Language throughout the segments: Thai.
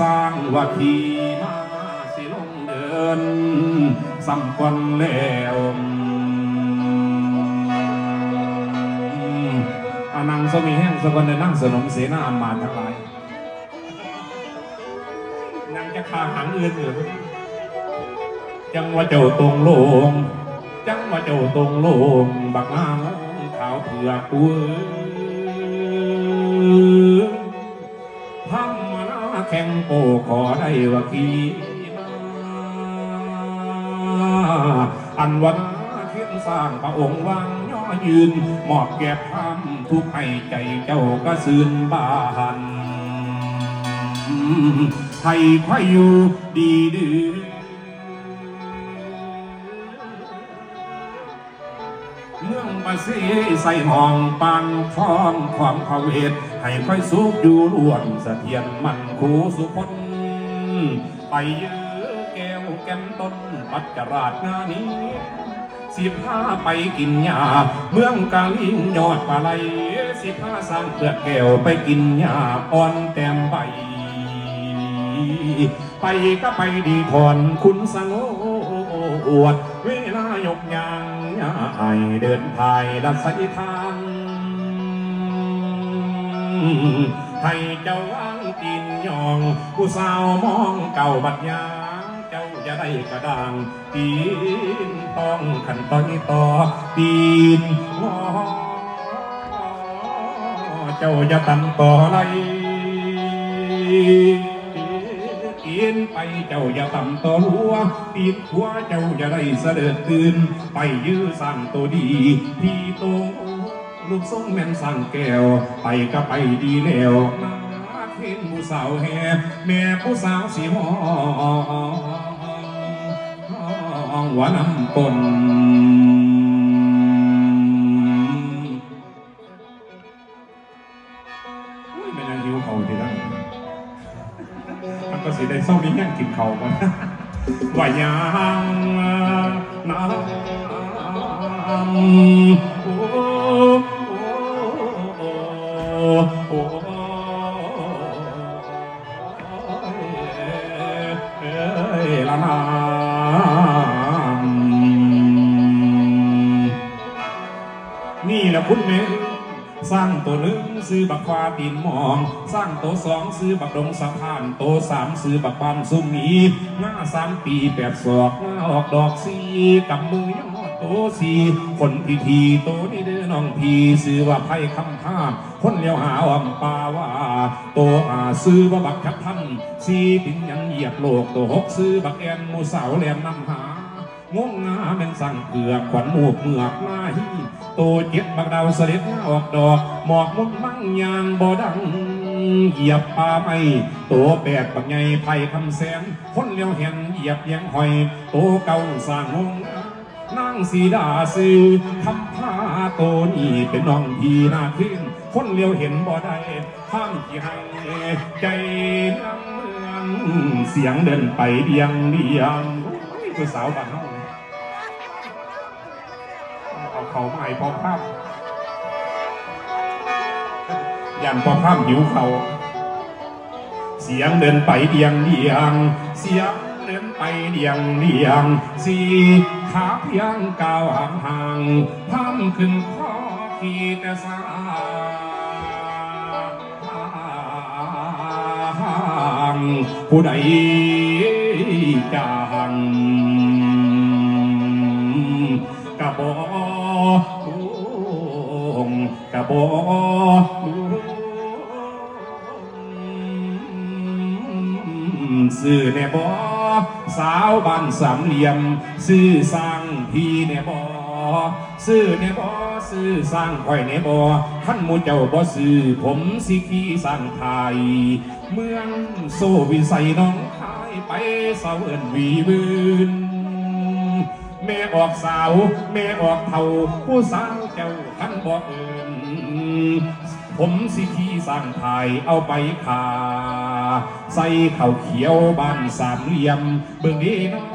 สร้างว่าทีมาสิลงเดินสำคัญแล้วอานังสมีแห้งสกลเดนั่งสนมเสนาอำมาตย์ทั้งหลายนางจะคาหางอื่นอยู่จังว่าเจ้าตรงโลง จังว่าเจ้าตรงโลง บักนางขาวเผือกกูเอ้ยทำมา แข่งโปขอได้ว่าขีมาอันวันเทียนสร้างพระองค์วางย่อยืนหมอบแก่พามทุกให้ใจเจ้าก็ซื่นบานไทยไข่อยู่ดีดือเมืองบาสีใส่ห้องปังฟ้องความพระเวท ให้ค่อยสุขอยู่ร่วมเสถียรมันคูสุพนไปยื้อแก้วแก้มต้นปัจจราชงานี้ สิบห้าไปกินยาเมืองกาลิงยอดปลาไหลสิบห้าสร้างเปลือกแก้วไปกินยาอ่อนแต้มใบไปก็ไปดีทอนคุณสงอวดเวลายกยางยาไอเดินภายดัดสายทาง ให้เจ้าวางตีนยอง ผู้สาวมองเก่าบัดยางเจ้าจะได้กระดังตีนต้องขันต้อยต่อตีนงอเจ้าจะตันต่อไรกินไปเจ้าอย่าต่ำต่อหัวตีดหัวเจ้าอย่าได้เสด็จตื่นไปยื้อสั่งตัวดีพี่โต ลูกทรงแม่นสั่งแก้ว ไปก็ไปดีแล้วนาเห็นผู้สาวแห่แม่ผู้สาวสีหองว่าน้ำปนอุ้ยแม่นางหิวเขาทีละมันก็สิได้เศร้านี้ยังกินเขาก่อนว่ายังน้ำ ละน้ำนี่แหละคุณเมสร้างตัวหนึ่งซื้อบักควาตีนมอง สร้างตัวสองซื้อบักดงสะพานตัวสามซื้อบักบานซุ่มหนีหน้าสามปีแปดศอกหน้าออกดอกสีกับมือยอ ดตัวสีคนทีทีโตนี้เด้อน้องพีซื้อว่าไพ่คำห้ามคนเลี้ยวหาอ่ำปาว่าตัวอาซื้อว่าบักคับทันสีปินยันเหยียบโลกโตหกซื้อบักแอนมูสาวแหลมนำหางงงาเป็นสั่งเผือกขวัญหมูกเมือกหน้าฮีโตเจ็บบักดาวเสด็จออกดอกหมอกมุดมั่งยางบ่ดังเหยียบป่าไม้โตแปดบักใหญ่ไผ่คำแสนคนเลี้ยวเห็นเหยียบยังหอย โตเก่าสร้างงง นางสีดาซื้อคำผ้าโตนี่เป็นน้องพี่นาขึ้นคนเลี้ยวเห็นบ่ได้ข้างที่ให้ใจน้ำเมืองเสียงเดินไปเดียงเดียงโอ้ยผู้สาวบ้านเฮาเอาเขามาให้พอภาพยันพอภาพหิวเขาเสียงเดินไปเดียงเดียง เสียงเดินไปเดียงเดียงสี ขาเพียงก้าวห่างห่างพามขึ้นข้อขีแต่สางผู้ใดจางกะบองกะบองสื่อแน่บอ สาวบ้านสามเหลี่ยม ซื่อสร้างพี่เน่บอซื่อเน่บอซื่อสร้างค่อยเน่บอท่านมูเจ้าบอซื่อผมสิขี้สร้างไทย เมืองโซวิสัยน้องคายไปเสาเอินวีบืน แม่ออกสาว แม่ออกเท่า ผู้สาวเจ้าท่านบอกเอินผมสิขี่สั่งถ่ายเอาไปขาใส่ข้าวเขียวบ้านสามเหลี่ยม เบิ่งดีเนาะ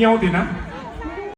เขาไ